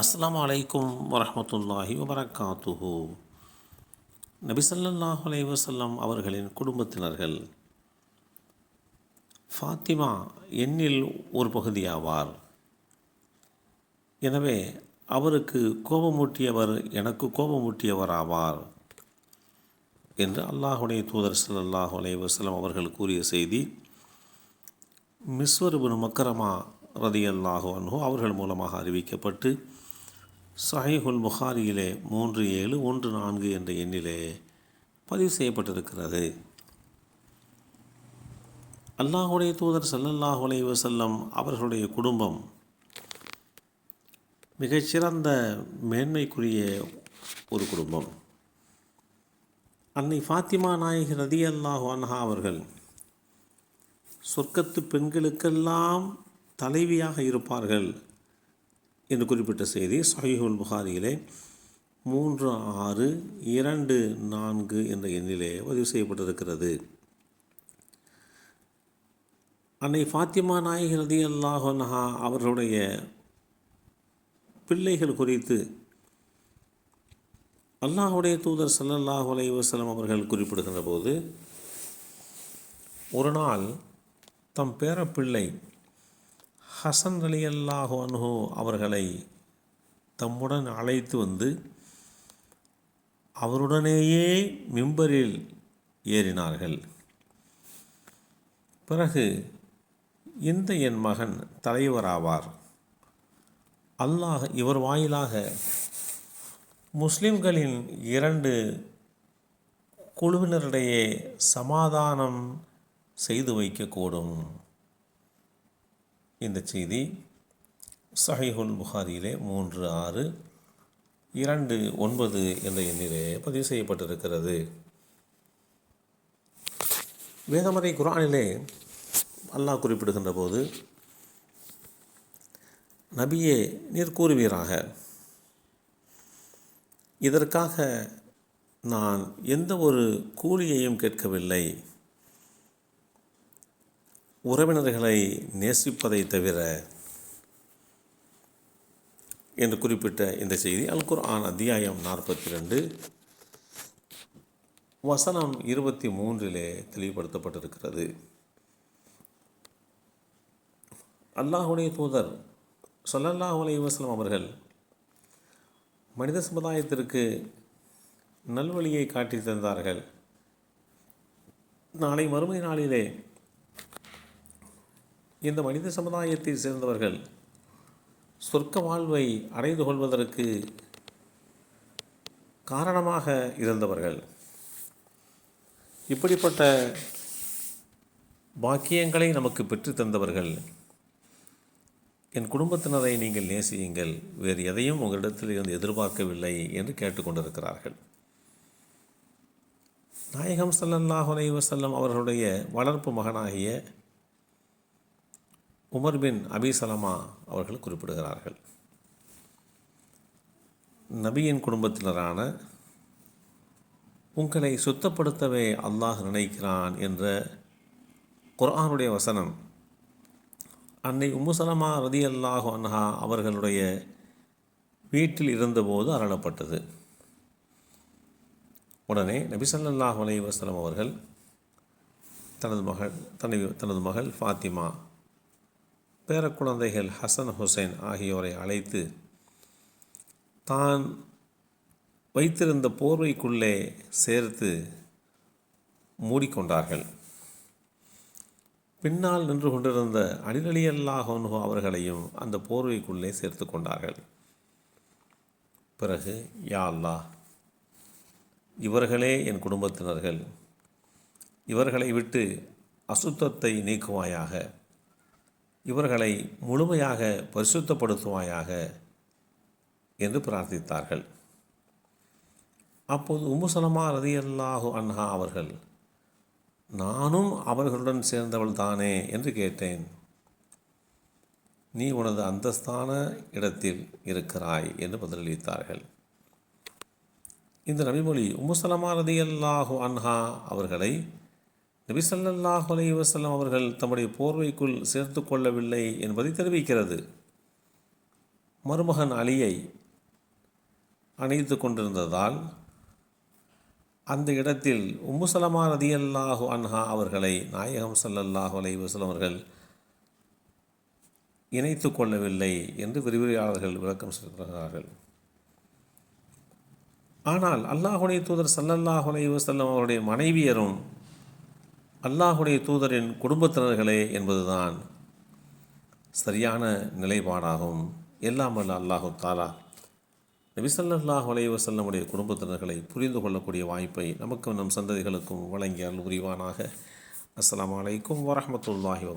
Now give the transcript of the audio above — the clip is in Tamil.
அஸ்லாம் அலைக்கும் வரமத்துல்லாஹி வபரகாத்துஹு. நபி ஸல்லல்லாஹு அலைஹி வஸல்லம் அவர்களின் குடும்பத்தினர்கள் ஃபாத்திமா எண்ணில் ஒரு பகுதியாவார். எனவே அவருக்கு கோபமூட்டியவர் எனக்கு கோபமூட்டியவர் ஆவார் என்று அல்லாஹுடைய தூதர் சல்லாஹ் அலைஹி வஸல்லம் அவர்கள் கூறிய செய்தி மிஸ்வர் இப்னு மக்கரமா ரதியல்லாஹு அன்ஹு அவர்கள் மூலமாக அறிவிக்கப்பட்டு சஹீஹுல் புகாரியிலே மூன்று ஏழு ஒன்று நான்கு என்ற எண்ணிலே பதிவு செய்யப்பட்டிருக்கிறது. அல்லாஹுடைய தூதர் சல்லல்லாஹ் அலைஹி அவர்களுடைய குடும்பம் மிகச்சிறந்த மேன்மைக்குரிய ஒரு குடும்பம். அன்னை ஃபாத்திமா நாயகி ரதி அல்லாஹ் அன்ஹா அவர்கள் சொர்க்கத்து பெண்களுக்கெல்லாம் தலைவியாக இருப்பார்கள். என்று குறிப்பிட்ட செய்தி சஹீஹுல் புகாரியிலே மூன்று ஆறு இரண்டு நான்கு என்ற எண்ணிலே பதிவு செய்யப்பட்டிருக்கிறது. அன்னை ஃபாத்திமா நாயகி ரதி அல்லாஹா அவர்களுடைய பிள்ளைகள் குறித்து அல்லாஹுடைய தூதர் சல்லல்லாஹு அலைஹி அவர்கள் குறிப்பிடுகின்ற போது ஒரு நாள் தம் பேரப்பிள்ளை ஹசன் அலி அல்லாஹு அவர்களை தம்முடன் அழைத்து வந்து அவருடனேயே மிம்பரில் ஏறினார்கள். பிறகு இந்த என் மகன் தலைவராவார். அல்லாஹ் இவர் வாயிலாக முஸ்லிம்களின் இரண்டு குழுவினரிடையே சமாதானம் செய்து வைக்கக்கூடும். இந்த செய்தி சஹிஹுல் புகாரியிலே மூன்று ஆறு இரண்டு ஒன்பது என்ற எண்ணிலே பதிவு செய்யப்பட்டிருக்கிறது. வேதமறை குரானிலே அல்லாஹ் குறிப்பிடுகின்ற போது நபியே நீர் கூறுவீராக. இதற்காக நான் எந்த ஒரு கூலியையும் கேட்கவில்லை. உறவினர்களை நேசிப்பதை தவிர என்று குறிப்பிட்ட இந்த செய்தி அல் குர்ஆன் அத்தியாயம் நாற்பத்தி ரெண்டு வசனம் இருபத்தி மூன்றிலே தெளிவுபடுத்தப்பட்டிருக்கிறது. அல்லாஹுடைய தூதர் சொல்லல்லா அலைஹி வஸல்லம் அவர்கள் மனித சமுதாயத்திற்கு நல்வழியை காட்டி தந்தார்கள். நாளை மறுமை நாளிலே இந்த மனித சமுதாயத்தை சேர்ந்தவர்கள் சொர்க்க வாழ்வை அடைந்து கொள்வதற்கு காரணமாக இருந்தவர்கள். இப்படிப்பட்ட பாக்கியங்களை நமக்கு பெற்று தந்தவர்கள். என் குடும்பத்தினரை நீங்கள் நேசியுங்கள். வேறு எதையும் உங்களிடத்தில் இருந்து எதிர்பார்க்கவில்லை என்று கேட்டுக்கொண்டிருக்கிறார்கள் நாயகம் ஸல்லல்லாஹு அலைஹி அவர்களுடைய வளர்ப்பு மகனாகிய உமர் பின் அபிசலமா அவர்கள் குறிப்பிடுகிறார்கள். நபியின் குடும்பத்தினரான உங்களை சுத்தப்படுத்தவே அல்லாஹ் நினைக்கிறான் என்ற குரானுடைய வசனம் அன்னை உம்முசலமா ரதி அல்லாஹு அன்ஹா அவர்களுடைய வீட்டில் இருந்தபோது அருளப்பட்டது. உடனே நபிசல்லாஹ் ஸல்லல்லாஹு அலைஹி அவர்கள் தனது மகள் தனது தனது மகள் ஃபாத்திமா பேரக்குழந்தைகள் ஹசன் ஹுசைன் ஆகியோரை அழைத்து தான் வைத்திருந்த போர்வைக்குள்ளே சேர்த்து மூடிக்கொண்டார்கள். பின்னால் நின்று கொண்டிருந்த அலிரலியல்லாஹோன்ஹோ அவர்களையும் அந்த போர்வைக்குள்ளே சேர்த்து கொண்டார்கள். பிறகு யா அல்லா இவர்களே என் குடும்பத்தினர்கள் இவர்களை விட்டு அசுத்தத்தை நீக்குவாயாக இவர்களை முழுமையாக பரிசுத்தப்படுத்துவாயாக என்று பிரார்த்தித்தார்கள். அப்போது உமுசலமா ரதியல்லாஹு அன்ஹா அவர்கள் நானும் அவர்களுடன் சேர்ந்தவள் தானே? என்று கேட்டேன். நீ உனது அந்தஸ்தான இடத்தில் இருக்கிறாய் என்று பதிலளித்தார்கள். இந்த நபிமொழி உமுசலமா ரதியல்லாஹு அன்ஹா அவர்களை நபி ஸல்லல்லாஹு அலைஹி வஸல்லம் அவர்கள் தம்முடைய போர்வைக்குள் சேர்த்து கொள்ளவில்லை என்பதை தெரிவிக்கிறது. மருமகன் அலியை அணைத்து கொண்டிருந்ததால் அந்த இடத்தில் உம்முசலமா ரதியல்லாஹு அன்ஹா அவர்களை நாயகம் சல்லல்லாஹு அலைஹி வஸல்லம் அவர்கள் இணைத்து கொள்ளவில்லை என்று விரிவுரையாளர்கள் விளக்கம் சொல்கிறார்கள். ஆனால் அல்லாஹுடைய தூதர் சல்லல்லாஹு அலைஹி வஸல்லம் அவருடைய மனைவியரும் அல்லாஹுடைய தூதரின் குடும்பத்தினர்களே என்பதுதான் சரியான நிலைப்பாடாகும். எல்லாம் வல்ல அல்லாஹு தாலா. நபி ஸல்லல்லாஹு அலைஹி குடும்பத்தினர்களை புரிந்து கொள்ளக்கூடிய வாய்ப்பை நமக்கும் நம் சந்ததிகளுக்கும் வழங்கி அருள் புரிவானாக. அஸ்ஸலாமு அலைக்கும் வரஹ்மத்துல்லாஹி